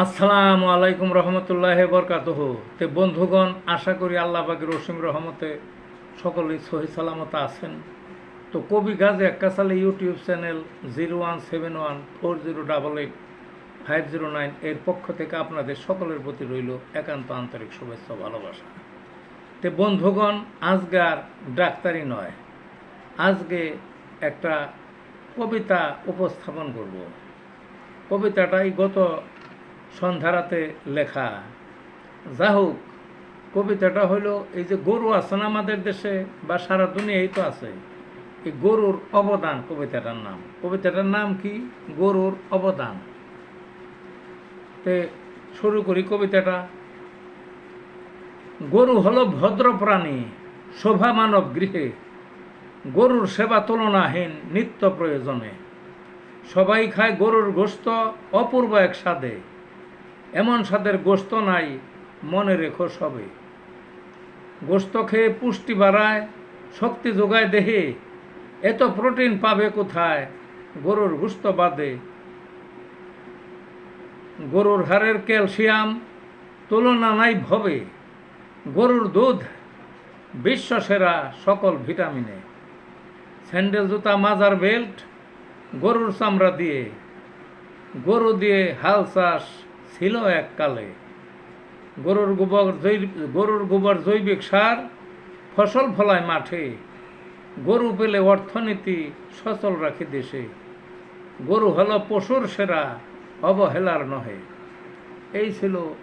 আসসালামু আলাইকুম রহমতুল্লাহ বরকাতহ। তে বন্ধুগণ, আশা করি আল্লাহ পাকের রসিম রহমতে সকলেই সহি সালামত আছেন। তো কবি Gazi এক্কাসালে YouTube channel zero one seven one four zero double eight five zero nine এর পক্ষ থেকে আপনাদের সকলের প্রতি রইল একান্ত আন্তরিক শুভেচ্ছা ভালোবাসা। তে বন্ধুগণ, আজকে আর ডাক্তারি নয়। আজকে একটা কবিতা উপস্থাপন করব। কবিতাটাই গত সন্ধ্যারাতে লেখা। যা হোক, কবিতাটা হলো এই যে গরু আছে না আমাদের দেশে বা সারা দুনিয়ায় তো আছে, এই গরুর অবদান কবিতাটার নাম। কবিতাটার নাম কি? গরুর অবদান। তে শুরু করি কবিতাটা। গরু হলো ভদ্র প্রাণী, শোভা মানব গৃহে। গরুর সেবা তুলনাহীন নিত্য প্রয়োজনে। সবাই খায় গরুর গোস্ত অপূর্ব এক স্বাদে। এমন স্বাদের গোস্ত নাই, মনে রেখো সবে। গোস্ত খেয়ে পুষ্টি বাড়ায়, শক্তি যোগায় দেহে। এত প্রোটিন পাবে কোথায়? গরুর গুস্ত বাদে। গরুর হাড়ের ক্যালসিয়াম তুলনা নাই ভবে। গরুর দুধ বিশ্ব সেরা সকল ভিটামিনে। স্যান্ডেল, জুতা, মাজার বেল্ট গরুর চামড়া দিয়ে। গরু দিয়ে হাল চাষ ছিল এককালে। গরুর গোবর গরুর গোবর জৈবিক সার ফসল ফলায় মাঠে। গরু পেলে অর্থনীতি সচল রাখে দেশে। গরু হলো পশুর সেরা অবহেলার নহে। এই ছিল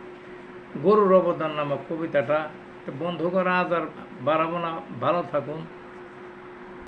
গরুর অবদান নামক কবিতাটা। তো বন্ধুগণ, আজ আর বাড়াবো না। ভালো থাকুন।